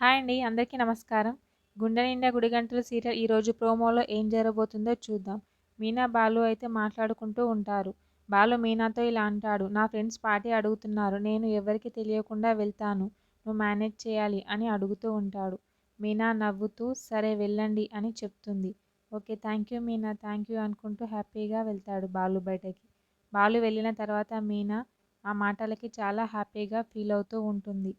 Hi అండి అందరికీ నమస్కారం. గుండె నిండా గుడిగంటల సీరియల్ ఈరోజు ప్రోమోలో ఏం జరగబోతుందో చూద్దాం. మీనా బాలు అయితే మాట్లాడుకుంటూ ఉంటారు. బాలు మీనాతో ఇలా అంటాడు నా ఫ్రెండ్స్ పార్టీ అడుగుతున్నారు నేను ఎవరికి తెలియకుండా వెళ్తాను నువ్వు మేనేజ్ చేయాలి అని అడుగుతూ ఉంటాడు. మీనా నవ్వుతూ సరే వెళ్ళండి అని చెప్తుంది. Okay thank you Meena thank you అనుకుంటూ హ్యాపీగా వెళ్తాడు బాలు బయటకి. బాలు వెళ్ళిన తర్వాత మీనా ఆ మాటలకి చాలా హ్యాపీగా ఫీల్ అవుతూ ఉంటుంది.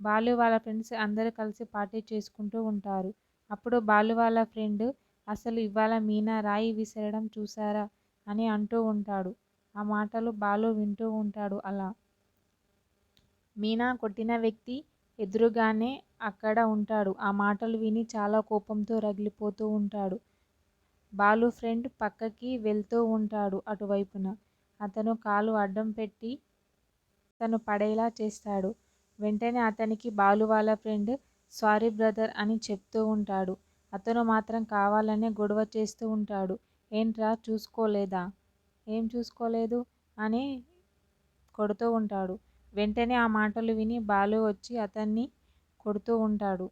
బాలు వాళ్ళ ఫ్రెండ్స్ అందరూ కలిసి పార్టీ చేసుకుంటూ ఉంటారు. అప్పుడు బాలు వాళ్ళ ఫ్రెండ్ అసలు ఇవాళ మీనా రాయి విసరడం చూసారా అని అంటూ ఉంటాడు. ఆ మాటలు బాలు వింటూ ఉంటాడు అలా. మీనా కొట్టిన వ్యక్తి ఎదురుగానే అక్కడ ఉంటాడు. ఆ మాటలు విని చాలా కోపంతో రగిలిపోతూ ఉంటాడు. బాలు ఫ్రెండ్ పక్కకి వెళ్తూ ఉంటాడు అటువైపున. అతను కాలు అడ్డం పెట్టి తను పడేలా చేస్తాడు. వెంటనే అతనికి బాలు వాళ్ళ ఫ్రెండ్ సారీ బ్రదర్ అని చెప్తూ ఉంటాడు. అతను మాత్రం కావాలనే గొడవ చేస్తూ ఉంటాడు. ఏంట్రా చూసుకోలేదా? ఏం చూసుకోలేదు? అని కొడుతూ ఉంటాడు. వెంటనే ఆ మాటలు విని బాలు వచ్చి అతన్ని కొడుతూ ఉంటాడు.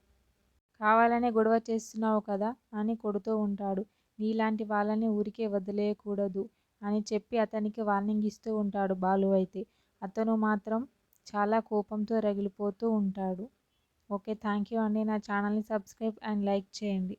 కావాలనే గొడవ చేస్తున్నావు కదా? అని కొడుతూ ఉంటాడు. నీలాంటి వాళ్ళని ఊరికే వదిలేయకూడదు అని చెప్పి అతనికి వార్నింగ్ ఇస్తూ ఉంటాడు బాలు అయితే. అతను మాత్రం చాలా కోపంతో రగిలిపోతూ ఉంటాడు. ఓకే థ్యాంక్ యూ అండి. నా ఛానల్ని సబ్స్క్రైబ్ అండ్ లైక్ చేయండి.